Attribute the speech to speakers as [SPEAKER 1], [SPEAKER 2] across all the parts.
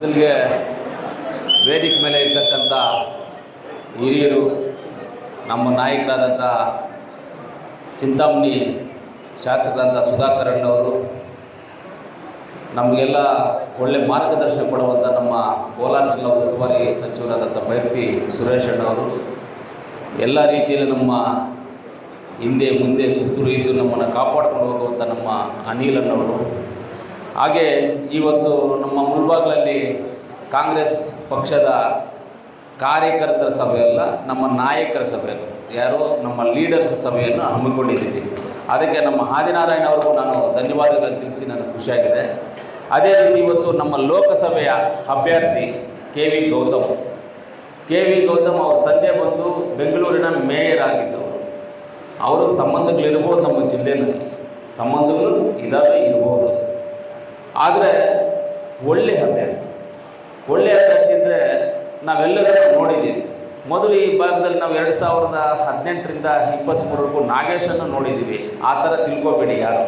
[SPEAKER 1] ಮೊದಲಿಗೆ ವೇದಿಕೆ ಮೇಲೆ ಇರ್ತಕ್ಕಂಥ ಹಿರಿಯರು, ನಮ್ಮ ನಾಯಕರಾದಂಥ ಚಿಂತಾಮಣಿ ಶಾಸಕರಾದಂಥ ಸುಧಾಕರ್ ಅಣ್ಣವರು, ನಮಗೆಲ್ಲ ಒಳ್ಳೆ ಮಾರ್ಗದರ್ಶನ ಕೊಡುವಂಥ ನಮ್ಮ ಕೋಲಾರ ಜಿಲ್ಲಾ ಉಸ್ತುವಾರಿ ಸಚಿವರಾದಂಥ ಬೈರ್ತಿ ಸುರೇಶ್ ಅಣ್ಣವರು, ಎಲ್ಲ ರೀತಿಯಲ್ಲಿ ನಮ್ಮ ಹಿಂದೆ ಮುಂದೆ ಸುತ್ತಲೂ ಇದ್ದು ನಮ್ಮನ್ನು ಕಾಪಾಡಿಕೊಂಡು ಹೋಗುವಂಥ ನಮ್ಮ ಅನಿಲ್ ಅಣ್ಣವರು ಹಾಗೆ ಇವತ್ತು ನಮ್ಮ ಮುಳ್ಬಾಗ್ಲಲ್ಲಿ ಕಾಂಗ್ರೆಸ್ ಪಕ್ಷದ ಕಾರ್ಯಕರ್ತರ ಸಭೆಯಲ್ಲ ನಮ್ಮ ನಾಯಕರ ಸಭೆ ಯಾರು ನಮ್ಮ ಲೀಡರ್ಸ್ ಸಭೆಯನ್ನು ಹಮ್ಮಿಕೊಂಡಿದ್ದೀವಿ. ಅದಕ್ಕೆ ನಮ್ಮ ಆದಿನಾರಾಯಣ ಅವರಿಗೂ ನಾನು ಧನ್ಯವಾದಗಳನ್ನು ತಿಳಿಸಿ ನನಗೆ ಖುಷಿಯಾಗಿದೆ. ಅದೇ ರೀತಿ ಇವತ್ತು ನಮ್ಮ ಲೋಕಸಭೆಯ ಅಭ್ಯರ್ಥಿ K V Gautam. K V Gautam ಅವರ ತಂದೆ ಬಂದು ಬೆಂಗಳೂರಿನ ಮೇಯರ್ ಆಗಿದ್ದವರು ಅವರು ಸಂಬಂಧಗಳಿರ್ಬೋದು ನಮ್ಮ ಜಿಲ್ಲೆಯಲ್ಲಿ. ಸಂಬಂಧಗಳು ಇದಾವೆ, ಇರ್ಬೋದು. ಆದರೆ ಒಳ್ಳೆ ಹಬ್ಬ ಒಳ್ಳೆ ಅಭ್ಯಾಸ ಅಂದರೆ ನಾವೆಲ್ಲರೂ ನೋಡಿದ್ದೀವಿ. ಮೊದಲು ಈ ಭಾಗದಲ್ಲಿ ನಾವು ಎರಡು ಸಾವಿರದ ಹದಿನೆಂಟರಿಂದ ಇಪ್ಪತ್ತ್ಮೂರಕ್ಕೂ ನಾಗೇಶನ್ನು ನೋಡಿದ್ದೀವಿ. ಆ ಥರ ತಿಳ್ಕೊಬೇಡಿ ಯಾರು.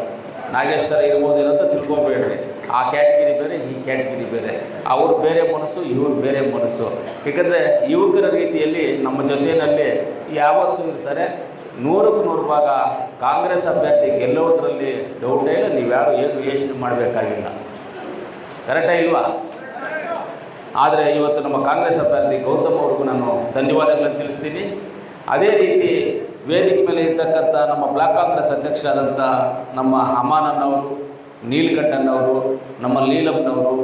[SPEAKER 1] ನಾಗೇಶ್ ಥರ ಇರ್ಬೋದು ಅಂತ ತಿಳ್ಕೊಬೇಡ್ರಿ. ಆ ಕ್ಯಾಟಗಿರಿ ಬೇರೆ, ಈ ಕ್ಯಾಟಗಿರಿ ಬೇರೆ. ಅವ್ರು ಬೇರೆ ಮನಸ್ಸು, ಇವ್ರು ಬೇರೆ ಮನಸ್ಸು. ಏಕೆಂದರೆ ಯುವಕರ ರೀತಿಯಲ್ಲಿ ನಮ್ಮ ಜೊತೆಯಲ್ಲಿ ಯಾವತ್ತೂ ಇರ್ತಾರೆ. ನೂರಕ್ಕೆ ನೂರು ಭಾಗ ಕಾಂಗ್ರೆಸ್ ಅಭ್ಯರ್ಥಿ ಗೆಲ್ಲೋದ್ರಲ್ಲಿ ಡೌಟೇ ಇಲ್ಲ. ನೀವು ಯಾರು ಏನು ಯೋಚನೆ ಮಾಡಬೇಕಾಗಿಲ್ಲ. ಕರೆಕ್ಟಾ ಇಲ್ವಾ? ಆದರೆ ಇವತ್ತು ನಮ್ಮ ಕಾಂಗ್ರೆಸ್ ಅಭ್ಯರ್ಥಿ ಗೌತಮ್ ಅವ್ರಿಗೂ ನಾನು ಧನ್ಯವಾದಗಳನ್ನು ತಿಳಿಸ್ತೀನಿ. ಅದೇ ರೀತಿ ವೇದಿಕೆ ಮೇಲೆ ಇರ್ತಕ್ಕಂಥ ನಮ್ಮ ಬ್ಲಾಕ್ ಕಾಂಗ್ರೆಸ್ ಅಧ್ಯಕ್ಷರಾದಂಥ ನಮ್ಮ ಅಮಾನನ್ನವರು ನೀಲಕಂಠನ್ನವರು ನಮ್ಮ ಲೀಲಪ್ಪನವರು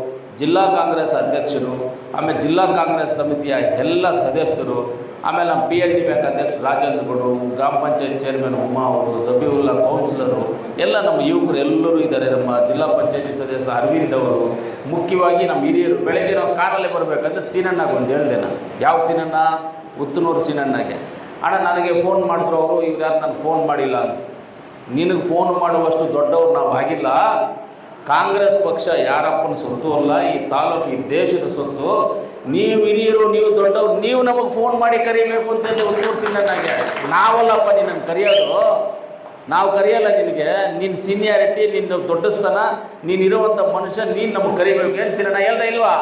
[SPEAKER 1] ಜಿಲ್ಲಾ ಕಾಂಗ್ರೆಸ್ ಅಧ್ಯಕ್ಷರು, ಆಮೇಲೆ ಜಿಲ್ಲಾ ಕಾಂಗ್ರೆಸ್ ಸಮಿತಿಯ ಎಲ್ಲ ಸದಸ್ಯರು ಆಮೇಲೆ ನಮ್ಮ ಪಿ ಎಲ್ ಡಿ ಬ್ಯಾಂಕ್ ಅಧ್ಯಕ್ಷ ರಾಜೇಂದ್ರ ಗೌಡರು, ಗ್ರಾಮ ಪಂಚಾಯತ್ ಚೇರ್ಮನ್ ಉಮಾ ಅವರು ಜಬೀವುಲ್ಲಾ ಕೌನ್ಸಿಲರು ಎಲ್ಲ ನಮ್ಮ ಯುವಕರು ಎಲ್ಲರೂ ಇದ್ದಾರೆ. ನಮ್ಮ ಜಿಲ್ಲಾ ಪಂಚಾಯತಿ ಸದಸ್ಯ ಅರವಿಂದ್ ಅವರು. ಮುಖ್ಯವಾಗಿ ನಮ್ಮ ಹಿರಿಯರು, ಬೆಳಗ್ಗೆ ನಾವು ಕಾರಲ್ಲೇ ಬರಬೇಕಂದ್ರೆ ಸೀನಣ್ಣಗೆ ಒಂದು ಹೇಳಿದೆ ನಾನು. ಯಾವ ಸೀನಣ್ಣ? ಉತ್ತನೂರು ಸೀನಣ್ಣಗೆ. ಅಣ್ಣ, ನನಗೆ ಫೋನ್ ಮಾಡಿದ್ರು ಅವರು, ಇವ್ರು ಯಾರು ನನಗೆ ಫೋನ್ ಮಾಡಿಲ್ಲ ಅಂತ. ನಿನಗೆ ಫೋನ್ ಮಾಡುವಷ್ಟು ದೊಡ್ಡವ್ರು ನಾವು ಆಗಿಲ್ಲ. ಕಾಂಗ್ರೆಸ್ ಪಕ್ಷ ಯಾರಪ್ಪನ ಸೊತ್ತು ಅಲ್ಲ, ಈ ತಾಲೂಕು, ಈ ದೇಶದ ಸೊತ್ತು ನೀವು ಹಿರಿಯರು, ನೀವು ದೊಡ್ಡವ್ರು, ನೀವು ನಮಗೆ ಫೋನ್ ಮಾಡಿ ಕರಿಬೇಕು ಅಂತ ಉತ್ತೂರು ಹಾಗೆ ನಾವಲ್ಲಪ್ಪ ನಿನ್ನನ್ನು ಕರೆಯೋದು. ನಾವು ಕರೆಯಲ್ಲ ನಿನಗೆ. ನಿನ್ನ ಸೀನಿಯಾರಿಟಿ ನಿನ್ನ ದೊಡ್ಡಸ್ತನ ನೀನು ಇರುವಂಥ ಮನುಷ್ಯ, ನೀನು ನಮಗೆ ಕರಿಬೇಕು. ಏನು ಸಿರಣ್ಣ, ಹೇಳ್ದೆ ಇಲ್ವಾ?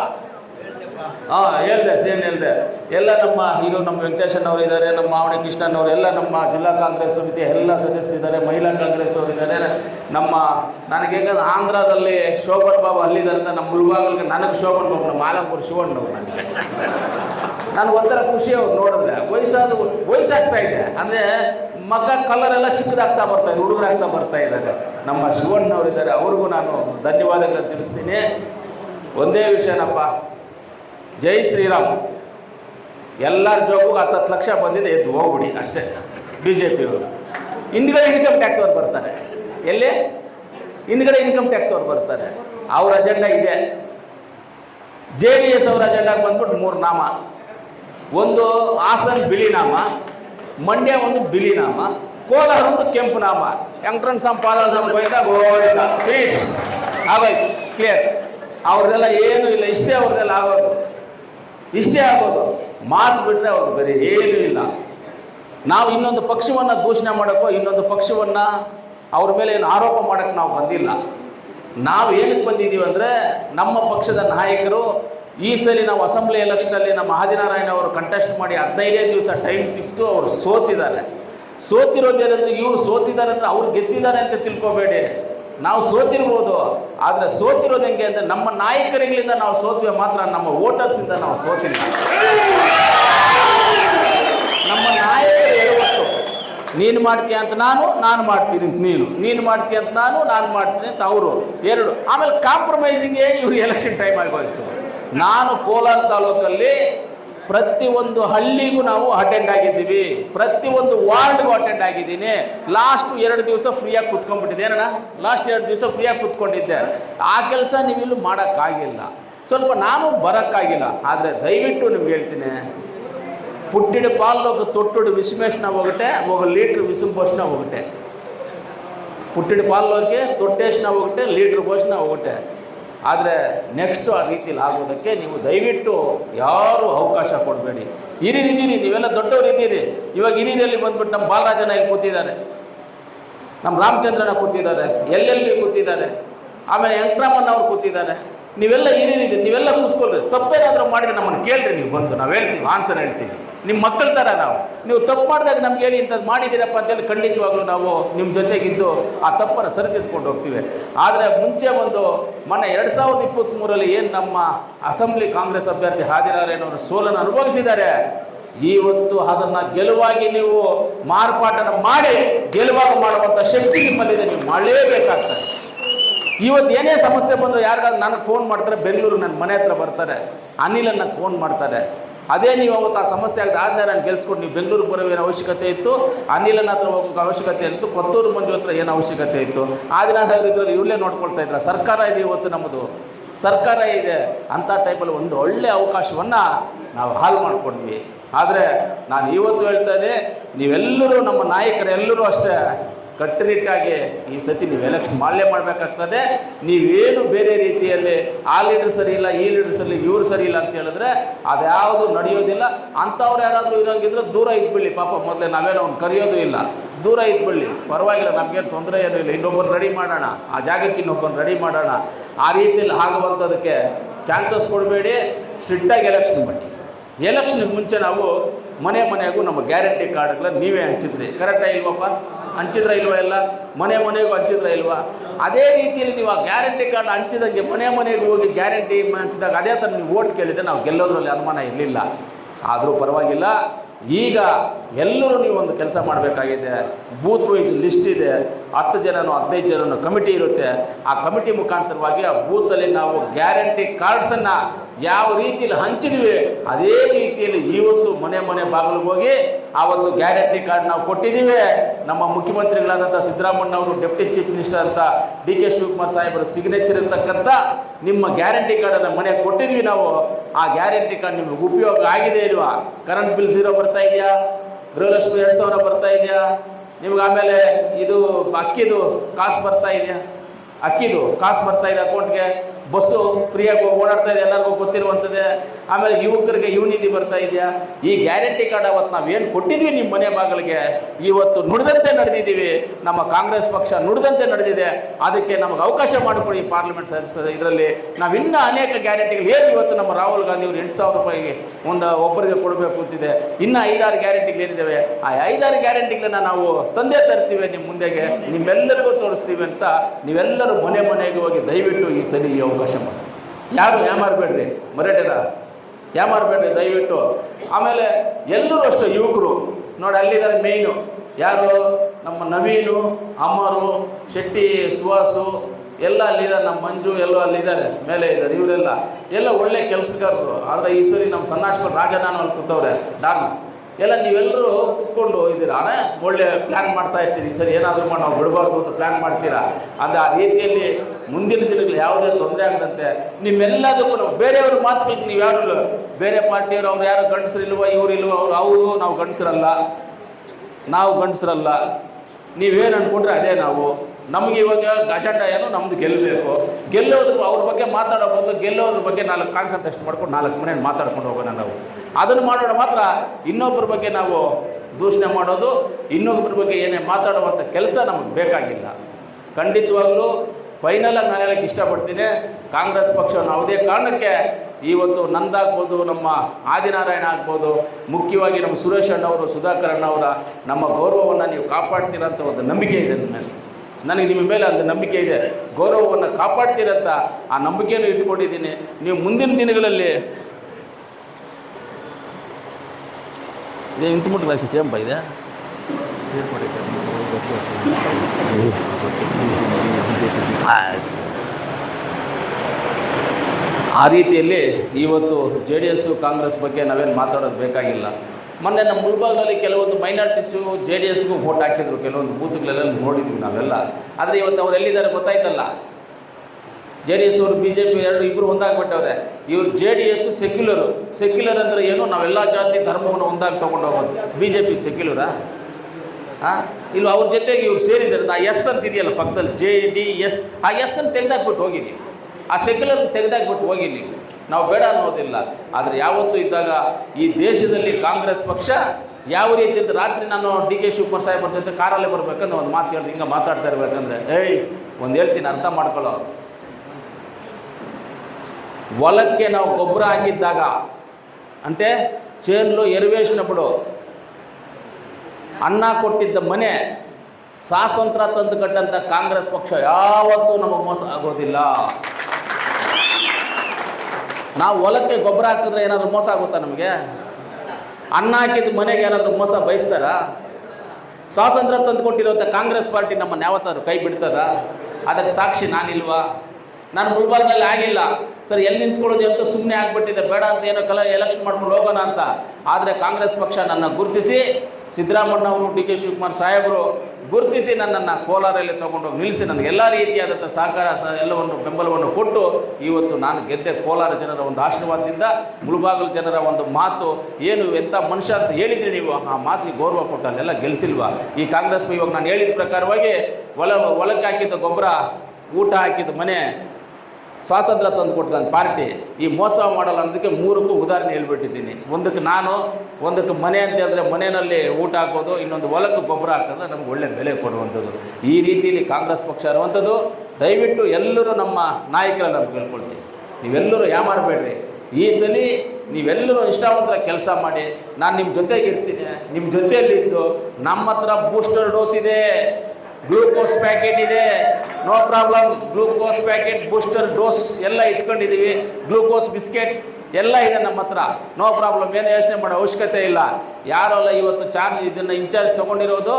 [SPEAKER 1] ಹಾಂ, ಹೇಳ್ದೆ ಸೇಮ್ ಹೇಳ್ದೆ. ಎಲ್ಲ ನಮ್ಮ ಇದು ನಮ್ಮ ವೆಂಕಟೇಶನವರು ಇದ್ದಾರೆ ನಮ್ಮ ಮಾವಣಿ ಕೃಷ್ಣನವರು, ಎಲ್ಲ ನಮ್ಮ ಜಿಲ್ಲಾ ಕಾಂಗ್ರೆಸ್ ಸಮಿತಿ ಎಲ್ಲ ಸದಸ್ಯರು ಇದ್ದಾರೆ ಮಹಿಳಾ ಕಾಂಗ್ರೆಸ್ ಅವರು ಇದ್ದಾರೆ ನಮ್ಮ ನನಗೆ ಹೆಂಗಂದ್ರೆ ಆಂಧ್ರದಲ್ಲಿ ಶೋಭನ್ ಬಾಬು ಅಲ್ಲಿದ್ದಾರೆ ಅಂತ ನಮ್ಮ ಮುಳುಬಾಗಲ್ಗೆ ನನಗೆ ಶೋಭನ್ ಬಾಬು, ನಮ್ಮ ಶಿವಣ್ಣ ಶಿವಣ್ಣವ್ರು ನನಗೆ. ನಾನು ಒಂಥರ ಖುಷಿ ಅವ್ರು ನೋಡಿದ್ರೆ. ವಯಸ್ಸಾದ, ವಯಸ್ಸಾಗ್ತಾ ಇದೆ. ಅಂದರೆ ಮಗ ಕಲರ್ ಎಲ್ಲ ಚಿಕ್ಕದಾಗ್ತಾ ಬರ್ತಾ ಇದೆ, ಹುಡುಗರಾಗ್ತಾ ಬರ್ತಾ ಇದ್ದಾರೆ. ನಮ್ಮ ಶಿವಣ್ಣವ್ರು ಇದ್ದಾರೆ, ಅವ್ರಿಗೂ ನಾನು ಧನ್ಯವಾದಗಳನ್ನು ತಿಳಿಸ್ತೀನಿ. ಒಂದೇ ವಿಷಯನಪ್ಪ. ಜೈ ಶ್ರೀರಾಮ್. ಎಲ್ಲರ ಹತ್ತು ಹತ್ತು ಲಕ್ಷ ಬಂದಿದೆ, ಎದ್ದು ಹೋಗ್ಬಿಡಿ, ಅಷ್ಟೇ. ಬಿ ಜೆ ಪಿಯವರು ಹಿಂದ್ಗಡೆ ಇನ್ಕಮ್ ಟ್ಯಾಕ್ಸ್ ಅವ್ರು ಬರ್ತಾರೆ. ಎಲ್ಲಿ? ಹಿಂದ್ಗಡೆ ಇನ್ಕಮ್ ಟ್ಯಾಕ್ಸ್ ಅವ್ರು ಬರ್ತಾರೆ. ಅವ್ರ ಅಜೆಂಡಾ ಇದೆ. ಜೆ ಡಿ ಎಸ್ ಅವ್ರ ಅಜೆಂಡಾಗೆ ಬಂದ್ಬಿಟ್ಟು ಮೂರು ನಾಮ. ಒಂದು ಹಾಸನ್ ಬಿಳಿ ನಾಮ, ಮಂಡ್ಯ ಒಂದು ಬಿಳಿ ನಾಮ, ಕೋಲಾರ ಒಂದು ಕೆಂಪು ನಾಮ. ಎಂಟ್ರನ್ಸ್ ಗೋವಿಂದ ಆಗೋಯ್ತು. ಕ್ಲಿಯರ್ ಅವ್ರದೆಲ್ಲ ಏನೂ ಇಲ್ಲ. ಇಷ್ಟೇ ಅವ್ರದ್ದೆಲ್ಲ ಆಗೋದು. ಇಷ್ಟೇ ಆಗೋದು. ಮಾತು ಬಿಟ್ಟರೆ ಅವ್ರು ಬೇರೆ ಏನೂ ಇಲ್ಲ. ನಾವು ಇನ್ನೊಂದು ಪಕ್ಷವನ್ನು ದೂಷಣೆ ಮಾಡೋಕ್ಕೋ, ಇನ್ನೊಂದು ಪಕ್ಷವನ್ನು ಅವ್ರ ಮೇಲೆ ಏನು ಆರೋಪ ಮಾಡೋಕ್ಕೆ ನಾವು ಬಂದಿಲ್ಲ. ನಾವು ಏನಕ್ಕೆ ಬಂದಿದ್ದೀವಿ ಅಂದರೆ ನಮ್ಮ ಪಕ್ಷದ ನಾಯಕರು ಈ ಸಲ ನಾವು ಅಸೆಂಬ್ಲಿ ಎಲೆಕ್ಷನಲ್ಲಿ ನಮ್ಮ ಆದಿನಾರಾಯಣ ಅವರು ಕಂಟೆಸ್ಟ್ ಮಾಡಿ ಹದಿನೈದೇ ದಿವಸ ಟೈಮ್ ಸಿಕ್ತು, ಅವರು ಸೋತಿದ್ದಾರೆ. ಸೋತಿರೋದೇನಂದ್ರೆ ಇವರು ಸೋತಿದ್ದಾರೆ ಅಂದರೆ ಅವ್ರು ಗೆದ್ದಿದ್ದಾರೆ ಅಂತ ತಿಳ್ಕೊಬೇಡಿ. ನಾವು ಸೋತಿರ್ಬೋದು, ಆದರೆ ಸೋತಿರೋದು ಹೆಂಗೆ ಅಂದರೆ ನಮ್ಮ ನಾಯಕರುಗಳಿಂದ ನಾವು ಸೋತ್ವೆ ಮಾತ್ರ, ನಮ್ಮ ವೋಟರ್ಸಿಂದ ನಾವು ಸೋತಿಲ್ಲ. ನಮ್ಮ ನಾಯಕರು ಹೇಳುವಷ್ಟು, ನೀನು ಮಾಡ್ತೀಯ ಅಂತ ನಾನು ನಾನು ಮಾಡ್ತೀನಿ ಅಂತ ನೀನು. ನೀನು ಮಾಡ್ತೀಯ ಅಂತ ನಾನು ನಾನು ಮಾಡ್ತೀನಿ ಅಂತ ಅವರು. ಎರಡು, ಆಮೇಲೆ ಕಾಂಪ್ರಮೈಸಿಂಗೇ ಇವ್ರಿಗೆ ಎಲೆಕ್ಷನ್ ಟೈಮ್ ಆಗೋಯ್ತು. ನಾನು ಕೋಲಾರ ತಾಲೂಕಲ್ಲಿ ಪ್ರತಿಯೊಂದು ಹಳ್ಳಿಗೂ ನಾವು ಅಟೆಂಡ್ ಆಗಿದ್ದೀವಿ. ಪ್ರತಿಯೊಂದು ವಾರ್ಡ್ಗೂ ಅಟೆಂಡ್ ಆಗಿದ್ದೀನಿ. ಲಾಸ್ಟ್ ಎರಡು ದಿವಸ ಫ್ರೀಯಾಗಿ ಕುತ್ಕೊಂಡ್ಬಿಟ್ಟಿದ್ದೆ. ಏನಣ್ಣ? ಲಾಸ್ಟ್ ಎರಡು ದಿವಸ ಫ್ರೀಯಾಗಿ ಕುತ್ಕೊಂಡಿದ್ದೆ. ಆ ಕೆಲಸ ನೀವಿಲ್ಲೂ ಮಾಡೋಕ್ಕಾಗಿಲ್ಲ. ಸ್ವಲ್ಪ ನಾನು ಬರೋಕ್ಕಾಗಿಲ್ಲ. ಆದರೆ ದಯವಿಟ್ಟು ನಿಮ್ಗೆ ಹೇಳ್ತೀನಿ. ಪುಟ್ಟಿಡ ಪಾಲು ఒక తొట్టుడు విసిమేసిన ಹೋಗುತ್ತೆ ఒక ಲೀಟ್ರ್ ವಿಸ್ಮ పోసిన ఒకటే పుట్టిడి పాలలోకి తొట్టేసిన ಹೋಗುತ್ತೆ, ಲೀಟ್ರ್ ಪೋಷಣ ಹೋಗುತ್ತೆ. ಆದರೆ ನೆಕ್ಸ್ಟ್ ಆ ರೀತಿಲಿ ಆಗೋದಕ್ಕೆ ನೀವು ದಯವಿಟ್ಟು ಯಾರೂ ಅವಕಾಶ ಕೊಡಬೇಡಿ. ಹಿರಿಯರಿದ್ದೀರಿ ನೀವೆಲ್ಲ ದೊಡ್ಡವ್ರು ಇದ್ದೀರಿ. ಇವಾಗ ಹಿರಿಯಲ್ಲಿ ಬಂದ್ಬಿಟ್ಟು ನಮ್ಮ ಬಾಲರಾಜನ ಇಲ್ಲಿ ಕೂತಿದ್ದಾರೆ. ನಮ್ಮ ರಾಮಚಂದ್ರನ ಕೂತಿದ್ದಾರೆ, ಎಲ್ಲೆಲ್ಲಿ ಕೂತಿದ್ದಾರೆ? ಆಮೇಲೆ ವೆಂಕಟರಾಮಣ್ಣ ಅವ್ರು ಕೂತಿದ್ದಾರೆ. ನೀವೆಲ್ಲ ಹಿರಿಯರಿದ್ದೀರಿ, ನೀವೆಲ್ಲ ತಪ್ಪೇನಾದ್ರೂ ಮಾಡಿದ್ರೆ ನಮ್ಮನ್ನು ಕೇಳ್ರಿ ನೀವು ಬಂದು, ನಾವು ಹೇಳ್ತೀವಿ ಆನ್ಸರ್ ಹೇಳ್ತೀವಿ. ನಿಮ್ಮ ಮಕ್ಕಳ ಥರ ನಾವು. ನೀವು ತಪ್ಪು ಮಾಡಿದಾಗ ನಮ್ಗೆ ಹೇಳಿ ಇಂಥದ್ದು ಮಾಡಿದ್ದೀರಪ್ಪ ಅಂತೇಳಿ ಖಂಡಿತವಾಗ್ಲೂ ನಾವು ನಿಮ್ಮ ಜೊತೆಗಿದ್ದು ಆ ತಪ್ಪನ್ನು ಸರಿತಿದ್ಕೊಂಡು ಹೋಗ್ತೀವಿ. ಆದರೆ ಮುಂಚೆ ಒಂದು ಮೊನ್ನೆ ಎರಡು ಸಾವಿರದ ಇಪ್ಪತ್ತ್ಮೂರಲ್ಲಿ ಏನು ನಮ್ಮ ಅಸೆಂಬ್ಲಿ ಕಾಂಗ್ರೆಸ್ ಅಭ್ಯರ್ಥಿ ಹಾದಿನಾರಾಯಣವರು ಸೋಲನ್ನು ಅನುಭವಿಸಿದ್ದಾರೆ ಇವತ್ತು ಅದನ್ನು ಗೆಲುವಾಗಿ ನೀವು ಮಾರ್ಪಾಟನ ಮಾಡಿ, ಗೆಲುವಾಗಿ ಮಾಡುವಂಥ ಶಕ್ತಿ ನಿಮ್ಮಲ್ಲಿದೆ, ನೀವು ಮಾಡಲೇಬೇಕಾಗ್ತದೆ. ಇವತ್ತು ಏನೇ ಸಮಸ್ಯೆ ಬಂದರೂ ಯಾರಿಗಾದ್ರು ನನಗೆ ಫೋನ್ ಮಾಡ್ತಾರೆ, ಬೆಂಗಳೂರು ನನ್ನ ಮನೆ ಹತ್ರ ಬರ್ತಾರೆ. ಅನಿಲನ್ನ ಫೋನ್ ಮಾಡ್ತಾರೆ. ಅದೇ ನೀವು ಅವತ್ತು ಆ ಸಮಸ್ಯೆ ಆಗಿದೆ ಆದ್ಮೇಲೆ ನಾನು ಗೆಲ್ಸ್ಕೊಂಡು, ನೀವು ಬೆಂಗಳೂರು ಬರೋ ಏನು ಅವಶ್ಯಕತೆ ಇತ್ತು? ಅನಿಲನ ಹತ್ರ ಹೋಗೋಕೆ ಅವಶ್ಯಕತೆ ಇತ್ತು, ಕೊತ್ತೂರು ಮಂಜು ಹತ್ರ ಏನು ಅವಶ್ಯಕತೆ ಇತ್ತು? ಆ ದಿನ ಇದ್ರಲ್ಲಿ ಇವಳೇ ನೋಡ್ಕೊಳ್ತಾ ಇದ್ರ, ಸರ್ಕಾರ ಇದೆ ಇವತ್ತು ನಮ್ಮದು ಸರ್ಕಾರ ಇದೆ ಅಂಥ ಟೈಪಲ್ಲಿ ಒಂದು ಒಳ್ಳೆ ಅವಕಾಶವನ್ನು ನಾವು ಹಾಳು ಮಾಡ್ಕೊಂಡ್ವಿ. ಆದರೆ ನಾನು ಇವತ್ತು ಹೇಳ್ತಾ ಇದ್ದೆ, ನೀವೆಲ್ಲರೂ ನಮ್ಮ ನಾಯಕರೆಲ್ಲರೂ ಅಷ್ಟೇ ಕಟ್ಟುನಿಟ್ಟಾಗಿ ಈ ಸತಿ ನೀವು ಎಲೆಕ್ಷನ್ ಮಾಡಲೇ ಮಾಡಬೇಕಾಗ್ತದೆ. ನೀವೇನು ಬೇರೆ ರೀತಿಯಲ್ಲಿ ಆ ಲೀಡರ್ ಸರಿ ಇಲ್ಲ, ಈ ಲೀಡರ್ ಸರಿ ಇವ್ರು ಸರಿ ಇಲ್ಲ ಅಂತ ಹೇಳಿದ್ರೆ ಅದ್ಯಾವುದು ನಡೆಯೋದಿಲ್ಲ. ಅಂಥವ್ರು ಯಾರಾದರೂ ಇರೋಂಗಿದ್ರೆ ದೂರ ಇದ್ಬಿಡಿ. ಪಾಪ ಮೊದಲೇ ನಾವೇನೋ ಅವ್ನು ಕರೆಯೋದು ಇಲ್ಲ. ದೂರ ಇದ್ಬಿಡಿ. ಪರವಾಗಿಲ್ಲ, ನಮಗೇನು ತೊಂದರೆ ಏನೂ ಇಲ್ಲ. ಇನ್ನೊಬ್ಬರು ರೆಡಿ ಮಾಡೋಣ. ಆ ಜಾಗಕ್ಕೆ ಇನ್ನೊಬ್ಬರು ರೆಡಿ ಮಾಡೋಣ. ಆ ರೀತಿಯಲ್ಲಿ ಆಗುವಂಥದಕ್ಕೆ ಚಾನ್ಸಸ್ ಕೊಡಬೇಡಿ. ಸ್ಟ್ರಿಕ್ಟಾಗಿ ಎಲೆಕ್ಷನ್ ಮಾಡಿ. ಎಲೆಕ್ಷನ್ಗೆ ಮುಂಚೆ ನಾವು ಮನೆ ಮನೆಗೂ ನಮ್ಮ ಗ್ಯಾರಂಟಿ ಕಾರ್ಡ್ಗಳನ್ನ ನೀವೇ ಹಂಚಿದ್ರಿ. ಕರೆಕ್ಟಾ ಇಲ್ವಪ್ಪ? ಹಂಚಿದ್ರ ಇಲ್ವಾ ಎಲ್ಲ? ಮನೆ ಮನೆಗೂ ಹಂಚಿದ್ರ ಇಲ್ವಾ? ಅದೇ ರೀತಿಯಲ್ಲಿ ನೀವು ಆ ಗ್ಯಾರಂಟಿ ಕಾರ್ಡ್ ಹಂಚಿದಂಗೆ ಮನೆ ಮನೆಗೆ ಹೋಗಿ ಗ್ಯಾರಂಟಿ ಹಂಚಿದಾಗ ಅದೇ ಥರ ನೀವು ಓಟ್ ಕೇಳಿದ್ರೆ ನಾವು ಗೆಲ್ಲೋದ್ರಲ್ಲಿ ಅನುಮಾನ ಇರಲಿಲ್ಲ. ಆದರೂ ಪರವಾಗಿಲ್ಲ. ಈಗ ಎಲ್ಲರೂ ನೀವು ಒಂದು ಕೆಲಸ ಮಾಡಬೇಕಾಗಿದೆ. ಬೂತ್ ವೈಸ್ ಲಿಸ್ಟ್ ಇದೆ. ಹತ್ತು ಜನನೋ, ಹದಿನೈದು ಜನನೋ ಕಮಿಟಿ ಇರುತ್ತೆ. ಆ ಕಮಿಟಿ ಮುಖಾಂತರವಾಗಿ ಆ ಬೂತಲ್ಲಿ ನಾವು ಗ್ಯಾರಂಟಿ ಕಾರ್ಡ್ಸನ್ನು ಯಾವ ರೀತಿಯಲ್ಲಿ ಹಂಚಿದ್ವಿ, ಅದೇ ರೀತಿಯಲ್ಲಿ ಇವತ್ತು ಮನೆ ಮನೆ ಬಾಗಿಲಿಗೆ ಹೋಗಿ ಆ ಒಂದು ಗ್ಯಾರಂಟಿ ಕಾರ್ಡ್ ನಾವು ಕೊಟ್ಟಿದ್ದೀವಿ. ನಮ್ಮ ಮುಖ್ಯಮಂತ್ರಿಗಳಾದಂಥ ಸಿದ್ದರಾಮಣ್ಣ ಅವರು ಡೆಪ್ಟಿ ಚೀಫ್ ಮಿನಿಸ್ಟರ್ ಅಂತ ಡಿ ಕೆ ಶಿವಕುಮಾರ್ ಸಾಹೇಬರ ಸಿಗ್ನೇಚರ್ ಇರ್ತಕ್ಕಂಥ ನಿಮ್ಮ ಗ್ಯಾರಂಟಿ ಕಾರ್ಡನ್ನು ಮನೆ ಕೊಟ್ಟಿದ್ವಿ ನಾವು. ಆ ಗ್ಯಾರಂಟಿ ಕಾರ್ಡ್ ನಿಮ್ಗೆ ಉಪಯೋಗ ಆಗಿದೆ ಇಲ್ವಾ? ಕರೆಂಟ್ ಬಿಲ್ ಝೀರೋ ಬರ್ತಾ ಇದೆಯಾ? ಗೃಹಲಕ್ಷ್ಮಿ ಎರಡು ಸಾವಿರ ಬರ್ತಾ ಇದೆಯಾ? ನಿಮ್ಗೆ ಆಮೇಲೆ ಇದು ಅಕ್ಕಿದು ಕಾಸು ಬರ್ತಾ ಇದೆಯಾ? ಅಕ್ಕಿದು ಕಾಸು ಬರ್ತಾ ಇದೆ ಅಕೌಂಟ್ಗೆ. ಬಸ್ಸು ಫ್ರೀಯಾಗಿ ಓಡಾಡ್ತಾ ಇದೆ, ಎಲ್ಲರಿಗೂ ಗೊತ್ತಿರುವಂಥದ್ದೇ. ಆಮೇಲೆ ಯುವಕರಿಗೆ ಯುವನಿಧಿ ಬರ್ತಾ ಇದೆಯಾ? ಈ ಗ್ಯಾರಂಟಿ ಕಾರ್ಡ್ ಅವತ್ತು ನಾವೇನು ಕೊಟ್ಟಿದ್ವಿ ನಿಮ್ಮ ಮನೆ ಬಾಗಿಲಿಗೆ? ಇವತ್ತು ನುಡಿದಂತೆ ನಡೆದಿದ್ದೀವಿ. ನಮ್ಮ ಕಾಂಗ್ರೆಸ್ ಪಕ್ಷ ನುಡಿದಂತೆ ನಡೆದಿದೆ. ಅದಕ್ಕೆ ನಮಗೆ ಅವಕಾಶ ಮಾಡಿಕೊಡಿ ಪಾರ್ಲಿಮೆಂಟ್ ಸದಸ್ಯ ಇದರಲ್ಲಿ. ನಾವು ಇನ್ನೂ ಅನೇಕ ಗ್ಯಾರಂಟಿಗಳು ಏನು ಇವತ್ತು ನಮ್ಮ ರಾಹುಲ್ ಗಾಂಧಿ ಅವರು ಎಂಟು ಸಾವಿರ ರೂಪಾಯಿಗೆ ಒಂದು ಒಬ್ಬರಿಗೆ ಕೊಡಬೇಕು ಅಂತಿದೆ. ಇನ್ನು ಐದಾರು ಗ್ಯಾರಂಟಿಗಳು ಏನಿದ್ದಾವೆ ಆ ಐದಾರು ಗ್ಯಾರಂಟಿಗಳನ್ನ ನಾವು ತಂದೆ ತರ್ತೀವಿ ನಿಮ್ಮ ಮುಂದೆಗೆ. ನಿಮ್ಮೆಲ್ಲರಿಗೂ ತೋರಿಸ್ತೀವಿ ಅಂತ ನೀವೆಲ್ಲರೂ ಮನೆ ಮನೆಗೆ ಹೋಗಿ ದಯವಿಟ್ಟು ಈ ಸರಿ ಈ ಅವಕಾಶ ಮಾಡಿ ಯಾರು ಯಾಮಾರಬೇಡ್ರಿ ಮರಾಠರ ಯಾಮಾರಬೇಡ್ರಿ ದಯವಿಟ್ಟು. ಆಮೇಲೆ ಎಲ್ಲರೂ ಅಷ್ಟು, ಯುವಕರು. ನೋಡಿ, ಅಲ್ಲಿದ್ದಾರೆ ಮೇಯ್ನು ಯಾರು? ನಮ್ಮ ನವೀನು ಅಮ್ಮರು ಶೆಟ್ಟಿ, ಸುಹಾಸು. ಎಲ್ಲ ಅಲ್ಲಿದ್ದಾರೆ, ನಮ್ಮ ಮಂಜು, ಎಲ್ಲ ಅಲ್ಲಿದ್ದಾರೆ. ಮೇಲೆ ಇದ್ದಾರೆ, ಇವರೆಲ್ಲ. ಎಲ್ಲ ಒಳ್ಳೆ ಕೆಲಸಗಾರರು. ಆದರೆ ಈ ಸರಿ ನಮ್ಮ ಸಣ್ಣಾಶ್ವರ ರಾಜನಾನು ಅಲ್ಲಿ ಕೂತವ್ರೆ ಡಾನ್ ಎಲ್ಲ ನೀವೆಲ್ಲರೂ ಕುತ್ಕೊಂಡು ಇದ್ದೀರಾ ಒಳ್ಳೆ ಪ್ಲ್ಯಾನ್ ಮಾಡ್ತಾ ಇರ್ತೀರಿ ಸರ್ ಏನಾದರೂ ಮಾಡಿ ನಾವು ಬಿಡಬಾರ್ದು ಅಂತ ಪ್ಲ್ಯಾನ್ ಮಾಡ್ತೀರಾ? ಅಂದರೆ ಆ ರೀತಿಯಲ್ಲಿ ಮುಂದಿನ ದಿನಗಳು ಯಾವುದೇ ತೊಂದರೆ ಆಗದಂತೆ ನಿಮ್ಮೆಲ್ಲದಕ್ಕೂ ನಾವು ಬೇರೆಯವ್ರ ಮಾತುಗಳಿಗೆ ನೀವು ಯಾರು ಬೇರೆ ಪಾರ್ಟಿಯವರು ಅವ್ರು ಯಾರು ಗಂಡಸರಿಲ್ವ ಇವರಿಲ್ವ ಅವ್ರು ಅವರು ನಾವು ಗಂಡಸರಲ್ಲ. ನಾವು ಗಂಡಸರಲ್ಲ. ನೀವೇನು ಅಂದ್ಕೊಂಡ್ರೆ ಅದೇ ನಾವು. ನಮಗೆ ಇವಾಗ ಅಜೆಂಡ ಏನು? ನಮ್ದು ಗೆಲ್ಲಬೇಕು. ಗೆಲ್ಲೋದ್ರ ಅವ್ರ ಬಗ್ಗೆ ಮಾತಾಡೋ ಬದಲು ಗೆಲ್ಲೋದ್ರ ಬಗ್ಗೆ ನಾಲ್ಕು ಕಾನ್ಸಂಟ್ರೇಷನ್ ಮಾಡ್ಕೊಂಡು ನಾಲ್ಕು ಮನೆ ಮಾತಾಡ್ಕೊಂಡು ಹೋಗೋಣ ನಾವು. ಅದನ್ನು ಮಾಡೋಣ ಮಾತ್ರ. ಇನ್ನೊಬ್ಬರ ಬಗ್ಗೆ ನಾವು ದೂಷಣೆ ಮಾಡೋದು ಇನ್ನೊಬ್ಬರ ಬಗ್ಗೆ ಏನೇ ಮಾತಾಡುವಂಥ ಕೆಲಸ ನಮಗೆ ಬೇಕಾಗಿಲ್ಲ. ಖಂಡಿತವಾಗಲೂ ಫೈನಲಾಗಿ ನಾನು ಹೇಳಕ್ಕೆ ಇಷ್ಟಪಡ್ತೀನಿ. ಕಾಂಗ್ರೆಸ್ ಪಕ್ಷ ಯಾವುದೇ ಕಾರಣಕ್ಕೆ ಇವತ್ತು ನಂದಾಗ್ಬೋದು, ನಮ್ಮ ಆದಿನಾರಾಯಣ ಆಗ್ಬೋದು, ಮುಖ್ಯವಾಗಿ ನಮ್ಮ ಸುರೇಶ್ ಅಣ್ಣವರು, ಸುಧಾಕರ್ ಅಣ್ಣವರ ನಮ್ಮ ಗೌರವವನ್ನು ನೀವು ಕಾಪಾಡ್ತೀರಂತ ಒಂದು ನಂಬಿಕೆ ಇದೆ ನನ್ನ ಮೇಲೆ. ನನಗೆ ನಿಮ್ಮ ಮೇಲೆ ಒಂದು ನಂಬಿಕೆ ಇದೆ. ಗೌರವವನ್ನು ಕಾಪಾಡ್ತೀರಂತ ಆ ನಂಬಿಕೆಯನ್ನು ಇಟ್ಕೊಂಡಿದ್ದೀನಿ ನೀವು ಮುಂದಿನ ದಿನಗಳಲ್ಲಿ ಇದೇ ಮುಟ್ಟು ರಾಶಿ ಸೇಮ್ ಇದೆ. ಆ ರೀತಿಯಲ್ಲಿ ಇವತ್ತು ಜೆ ಡಿ ಎಸ್ಸು ಕಾಂಗ್ರೆಸ್ ಬಗ್ಗೆ ನಾವೇನು ಮಾತಾಡೋದು ಬೇಕಾಗಿಲ್ಲ. ಮೊನ್ನೆ ನಮ್ಮ ಮುಳ್ಬಾಗ್ನಲ್ಲಿ ಕೆಲವೊಂದು ಮೈನಾರಿಟೀಸು ಜೆ ಡಿ ಎಸ್ಗೂ ವೋಟ್ ಹಾಕಿದ್ರು. ಕೆಲವೊಂದು ಬೂತ್ಗಳೆಲ್ಲ ನೋಡಿದ್ವಿ ನಾವೆಲ್ಲ. ಆದರೆ ಇವತ್ತು ಅವ್ರು ಎಲ್ಲಿದ್ದಾರೆ ಗೊತ್ತಾಯ್ತಲ್ಲ? ಜೆ ಡಿ ಎಸ್ ಅವರು ಬಿ ಜೆ ಪಿ ಎರಡು ಇಬ್ಬರು ಒಂದಾಗ್ಬಿಟ್ಟವ್ರೆ. ಇವರು J D S secular secular ಅಂದರೆ ಏನು? ನಾವೆಲ್ಲ ಜಾತಿ ಧರ್ಮವನ್ನು ಒಂದಾಗಿ ತೊಗೊಂಡು ಹೋಗೋದು. ಬಿ ಜೆ ಪಿ ಸೆಕ್ಯುಲರಾ ಹಾಂ ಇಲ್ಲ ಅವ್ರ ಜೊತೆಗೆ ಇವ್ರು ಸೇರಿದ್ದಾರೆ. ಆ ಎಸ್ ಅಂತ ಇದೆಯಲ್ಲ ಪಕ್ಕದಲ್ಲಿ. ಜೆ ಡಿ ಎಸ್ ಆ ಎಸ್ ಅಂತ ತೆಗೆದಾಕ್ಬಿಟ್ಟು ಹೋಗಿನಿ ಆ ಸೆಕ್ಯುಲರ್ ತೆಗೆದಾಕಿಬಿಟ್ಟು ಹೋಗಿ ನೀವು. ನಾವು ಬೇಡ ಅನ್ನೋದಿಲ್ಲ. ಆದರೆ ಯಾವತ್ತೂ ಇದ್ದಾಗ ಈ ದೇಶದಲ್ಲಿ ಕಾಂಗ್ರೆಸ್ ಪಕ್ಷ ಯಾವ ರೀತಿ ರಾತ್ರಿ ನಾನು ಡಿ ಕೆ ಶಿವಕುಮಾರ್ ಸಾಹೇಬ್ ಜೊತೆ ಕಾರಲ್ಲೇ ಬರ್ಬೇಕಂದ್ರೆ ಒಂದು ಮಾತು ಹೇಳಿ ಹಿಂಗೆ ಮಾತಾಡ್ತಾ ಇರ್ಬೇಕಂದ್ರೆ. ಏಯ್, ಒಂದು ಹೇಳ್ತೀನಿ, ಅರ್ಥ ಮಾಡ್ಕೊಳ್ಳೋ. ಹೊಲಕ್ಕೆ ನಾವು ಗೊಬ್ಬರ ಹಾಕಿದ್ದಾಗ, ಅಂತೆ, ಚೇರ್ಲು ಬಿಡು. ಅನ್ನ ಕೊಟ್ಟಿದ್ದ ಮನೆ ಸ್ವಾತಂತ್ರ್ಯ ತಂದು ಕಟ್ಟಂಥ ಕಾಂಗ್ರೆಸ್ ಪಕ್ಷ ಯಾವತ್ತೂ ನಮಗೆ ಮೋಸ ಆಗೋದಿಲ್ಲ. ನಾವು ಹೊಲಕ್ಕೆ ಗೊಬ್ಬರ ಹಾಕಿದ್ರೆ ಏನಾದರೂ ಮೋಸ ಆಗುತ್ತಾ ನಮಗೆ? ಅನ್ನ ಹಾಕಿದ ಮನೆಗೆ ಏನಾದರೂ ಮೋಸ ಬಯಸ್ತಾರಾ? ಸ್ವಾತಂತ್ರ್ಯ ತಂದುಕೊಟ್ಟಿರುವಂಥ ಕಾಂಗ್ರೆಸ್ ಪಾರ್ಟಿ ನಮ್ಮನ್ನು ಯಾವತ್ತಾದ್ರು ಕೈ ಬಿಡ್ತದ? ಅದಕ್ಕೆ ಸಾಕ್ಷಿ ನಾನಿಲ್ವಾ? ನಾನು ಮುಳ್ಬಾಗ್ನಲ್ಲಿ ಆಗಿಲ್ಲ. ಸರ್, ಎಲ್ಲಿ ನಿಂತ್ಕೊಳ್ಳೋದು ಅಂತ ಸುಮ್ಮನೆ ಆಗ್ಬಿಟ್ಟಿದೆ? ಬೇಡ ಅಂತ ಏನೋ ಕಲ ಎಲೆಕ್ಷನ್ ಮಾಡ್ಕೊಂಡು ಹೋಗೋಣ ಅಂತ. ಆದರೆ ಕಾಂಗ್ರೆಸ್ ಪಕ್ಷ ನನ್ನ ಗುರುತಿಸಿ ಸಿದ್ದರಾಮಯ್ಯನವರು ಡಿ ಕೆ ಶಿವಕುಮಾರ್ ಸಾಹೇಬರು ಗುರುತಿಸಿ ನನ್ನನ್ನು ಕೋಲಾರಲ್ಲಿ ತಗೊಂಡೋಗಿ ನಿಲ್ಲಿಸಿ ನನಗೆ ಎಲ್ಲ ರೀತಿಯಾದಂಥ ಸಹಕಾರ ಸ ಎಲ್ಲವನ್ನು ಬೆಂಬಲವನ್ನು ಕೊಟ್ಟು ಇವತ್ತು ನಾನು ಗೆದ್ದೆ ಕೋಲಾರ ಜನರ ಒಂದು ಆಶೀರ್ವಾದದಿಂದ ಮುಳುಬಾಗಲು ಜನರ ಒಂದು ಮಾತು ಏನು ಎಂಥ ಮನುಷ್ಯ ಅಂತ ಹೇಳಿದ್ರಿ ನೀವು, ಆ ಮಾತಿಗೆ ಗೌರವ ಕೊಟ್ಟು ಅಲ್ಲೆಲ್ಲ ಗೆಲ್ಲಿಸಿಲ್ವಾ ಈ ಕಾಂಗ್ರೆಸ್ ಇವಾಗ ನಾನು ಹೇಳಿದ ಪ್ರಕಾರವಾಗಿ ಹೊಲ ಹೊಲಕ್ಕೆ ಹಾಕಿದ್ದ ಗೊಬ್ಬರ, ಊಟ ಹಾಕಿದ ಮನೆ ಸ್ವಾತಂತ್ರ್ಯ ತಂದು ಕೊಟ್ಟಂತ ಪಾರ್ಟಿ. ಈ ಮೋಸ ಮಾಡಲ್ಲ ಅನ್ನೋದಕ್ಕೆ ಮೂರಕ್ಕೂ ಉದಾಹರಣೆ ಹೇಳ್ಬಿಟ್ಟಿದ್ದೀನಿ. ಒಂದಕ್ಕೆ ನಾನು, ಒಂದಕ್ಕೆ ಮನೆ ಅಂತ ಹೇಳಿದ್ರೆ ಮನೆಯಲ್ಲಿ ಊಟ ಹಾಕೋದು, ಇನ್ನೊಂದು ಹೊಲಕ್ಕೆ ಗೊಬ್ಬರ ಹಾಕಿದ್ರೆ ನಮ್ಗೆ ಒಳ್ಳೆ ಬೆಲೆ ಕೊಡುವಂಥದ್ದು. ಈ ರೀತಿಯಲ್ಲಿ ಕಾಂಗ್ರೆಸ್ ಪಕ್ಷ ಇರುವಂಥದ್ದು, ದಯವಿಟ್ಟು ಎಲ್ಲರೂ ನಮ್ಮ ನಾಯಕರನ್ನು ನಾವು ಕೇಳ್ಕೊಳ್ತೀವಿ ನೀವೆಲ್ಲರೂ ಯಾಮಾರಬೇಡ್ರಿ. ಈ ಸಲ ನೀವೆಲ್ಲರೂ ಇಷ್ಟವಂತರ ಕೆಲಸ ಮಾಡಿ, ನಾನು ನಿಮ್ಮ ಜೊತೆಗೆ ಇರ್ತೀನಿ ನಿಮ್ಮ ಜೊತೆಯಲ್ಲಿದ್ದು ನಮ್ಮ ಹತ್ರ ಬೂಸ್ಟರ್ ಡೋಸ್ ಇದೆ. ಗ್ಲೂಕೋಸ್ ಪ್ಯಾಕೆಟ್ ಇದೆ. No problem glucose packet booster dose ಎಲ್ಲ ಇಟ್ಕೊಂಡಿದ್ದೀವಿ ಗ್ಲೂಕೋಸ್ ಬಿಸ್ಕೆಟ್ ಎಲ್ಲ ಇದೆ ನಮ್ಮ ಹತ್ರ. ನೋ ಪ್ರಾಬ್ಲಮ್ ಏನು ಯೋಚನೆ ಮಾಡೋ ಅವಶ್ಯಕತೆ ಇಲ್ಲ. ಯಾರಲ್ಲ ಇವತ್ತು ಚಾರ್ಜ್ ಇದನ್ನು ಇನ್ಚಾರ್ಜ್ ತೊಗೊಂಡಿರೋದು?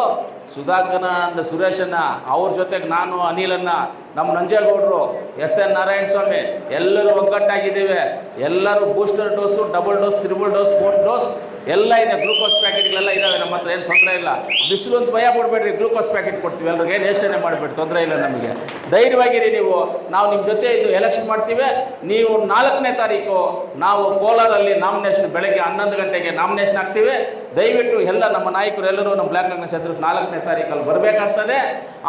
[SPEAKER 1] ಸುಧಾಕರ್ನ ಅಂಡ್ ಸುರೇಶನ್ನ ಅವ್ರ ಜೊತೆಗೆ ನಾನು, ಅನಿಲನ್ನ, ನಮ್ಮ ನಂಜೇಗೌಡರು, ಎಸ್ ಎನ್ ನಾರಾಯಣ ಸ್ವಾಮಿ, ಎಲ್ಲರೂ ಒಗ್ಗಟ್ಟಾಗಿದ್ದೇವೆ. ಎಲ್ಲರೂ booster dose double dose triple dose four dose ಎಲ್ಲ ಇದೆ ಗ್ಲೂಕೋಸ್ ಪ್ಯಾಕೆಟ್ಗಳೆಲ್ಲ ಇದಾವೆ ನಮ್ಮ ಹತ್ರ, ಏನು ತೊಂದರೆ ಇಲ್ಲ. ಬಿಸಿಲು ಅಂತ ಭಯ ಕೊಡಬೇಡ್ರಿ ಗ್ಲೂಕೋಸ್ ಪ್ಯಾಕೆಟ್ ಕೊಡ್ತೀವಿ ಎಲ್ರಿಗೆ ಏನು ಯೋಚನೆ ಮಾಡಬೇಡಿ ತೊಂದರೆ ಇಲ್ಲ ನಮಗೆ. ಧೈರ್ಯವಾಗಿರಿ ನೀವು. ನಾವು ನಿಮ್ಮ ಜೊತೆ ಇದು ಎಲೆಕ್ಷನ್ ಮಾಡ್ತೀವಿ. ನೀವು ನಾಲ್ಕನೇ ತಾರೀಕು, ನಾವು ಕೋಲಾರಲ್ಲಿ ನಾಮಿನೇಷನ್ ಬೆಳಗ್ಗೆ ಹನ್ನೊಂದು ಗಂಟೆಗೆ ನಾಮಿನೇಷನ್ ಹಾಕ್ತೀವಿ. ದಯವಿಟ್ಟು ಎಲ್ಲ ನಮ್ಮ ನಾಯಕರು ಎಲ್ಲರೂ ನಮ್ಮ ಬ್ಲ್ಯಾಕ್ ಕಾಂಗ್ರೆಸ್ ಎದುರು ನಾಲ್ಕನೇ ತಾರೀಕಲ್ಲಿ ಬರಬೇಕಾಗ್ತದೆ.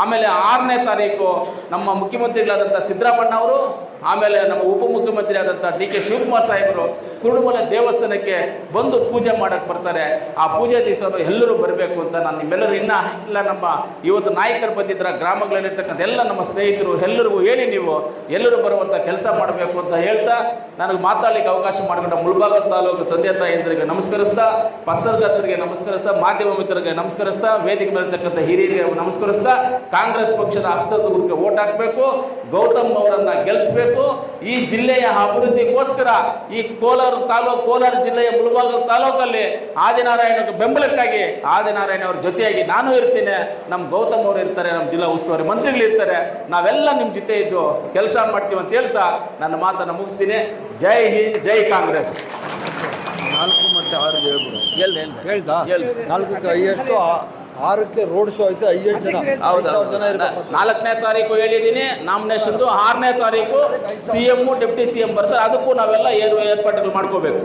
[SPEAKER 1] ಆಮೇಲೆ ಆರನೇ ತಾರೀಕು ನಮ್ಮ ಮುಖ್ಯಮಂತ್ರಿಗಳಾದಂಥ ಸಿದ್ದರಾಮಣ್ಣ ಅವರು, ಆಮೇಲೆ ನಮ್ಮ ಉಪಮುಖ್ಯಮಂತ್ರಿ ಆದಂಥ ಡಿ ಕೆ ಶಿವಕುಮಾರ್ ಸಾಹೇಬರು ಕುರುಡುಮಲೆ ದೇವಸ್ಥಾನಕ್ಕೆ ಬಂದು ಪೂಜೆ ಮಾಡಕ್ಕೆ ಬರ್ತಾರೆ. ಆ ಪೂಜೆ ದಿವಸ ಎಲ್ಲರೂ ಬರಬೇಕು ಅಂತ ನಾನು ನಿಮ್ಮೆಲ್ಲರೂ ಇನ್ನ ಇಲ್ಲ, ನಮ್ಮ ಇವತ್ತು ನಾಯಕರು ಬಂದಿದ್ರ ಗ್ರಾಮಗಳಲ್ಲಿರ್ತಕ್ಕಂಥ ಎಲ್ಲ ನಮ್ಮ ಸ್ನೇಹಿತರು ಎಲ್ಲರಿಗೂ ಹೇಳಿ ನೀವು ಎಲ್ಲರೂ ಬರುವಂಥ ಕೆಲಸ ಮಾಡಬೇಕು ಅಂತ ಹೇಳ್ತಾ, ನನಗೆ ಮಾತಾಡಲಿಕ್ಕೆ ಅವಕಾಶ ಮಾಡಿಕೊಂಡ ಮುಳಬಾಗ ತಾಲೂಕು ತಂದೆ ತಾಯಿಯಂದರಿಗೆ ನಮಸ್ಕರಿಸ್ತಾ ಪತ್ರಕರ್ತರಿಗೆ ನಮಸ್ಕರಿಸ್ತಾ, ಮಾಧ್ಯಮ ಮಿತ್ರರಿಗೆ ನಮಸ್ಕರಿಸ್ತಾ, ವೇದಿಕೆ ಮೇಲಿರ್ತಕ್ಕಂಥ ಹಿರಿಯರಿಗೆ ನಮಸ್ಕರಿಸ್ತಾ, ಕಾಂಗ್ರೆಸ್ ಪಕ್ಷದ ಹಸ್ತದವರಿಗೆ ಓಟ್ ಹಾಕಬೇಕು, ಗೌತಮ್ ಅವರನ್ನ ಗೆಲ್ಲಿಸಬೇಕು ಈ ಜಿಲ್ಲೆಯ ಅಭಿವೃದ್ಧಿಗೋಸ್ಕರ ಈ ಕೋಲಾರ ತಾಲೂಕು, ಕೋಲಾರ ಜಿಲ್ಲೆಯ ಮುಳಬಾಗ ತಾಲೂಕಲ್ಲಿ ಆದಿನಾರಾಯಣ ಬೆಂಬಲಕ್ಕಾಗಿ ಆದಿನಾರಾಯಣ ಅವ್ರ ಜೊತೆಯಾಗಿ ನಾನು ಇರ್ತೀನಿ. ನಮ್ಮ ಗೌತಮ್ ಅವರು ಇರ್ತಾರೆ ನಮ್ಮ ಜಿಲ್ಲಾ ಉಸ್ತುವಾರಿ ಮಂತ್ರಿಗಳು ಇರ್ತಾರೆ. ನಾವೆಲ್ಲ ನಿಮ್ಮ ಜೊತೆ ಇದ್ದು ಕೆಲಸ ಮಾಡ್ತೀವಿ ಅಂತ ಹೇಳ್ತಾ ನನ್ನ ಮಾತನ್ನು ಮುಗಿಸ್ತೀನಿ. ಜೈ ಹಿಂದ್, ಜೈ ಕಾಂಗ್ರೆಸ್.
[SPEAKER 2] ಮತ್ತೆ ಆರು ಹೇಳ್ಬೋದು.
[SPEAKER 1] ಎಲ್ಲಿ.
[SPEAKER 2] ನಾಲ್ಕಕ್ಕೆ ಹೈಯೆಸ್ಟ್ ಆರಕ್ಕೆ ರೋಡ್ ಶೋ ಐತೆ ಐದು
[SPEAKER 1] ಜನ.
[SPEAKER 2] ಸಾವಿರ ಜನ ಇರ್ಬೇಕು.
[SPEAKER 1] ನಾಲ್ಕನೇ ತಾರೀಕು ಹೇಳಿದ್ದೀನಿ ನಾಮಿನೇಷನ್ದು ಆರನೇ ತಾರೀಕು C M deputy C M ಬರ್ತಾರೆ ಅದಕ್ಕೂ ನಾವೆಲ್ಲ ಏರು ಏರ್ಪಾಡುಗಳು ಮಾಡ್ಕೋಬೇಕು.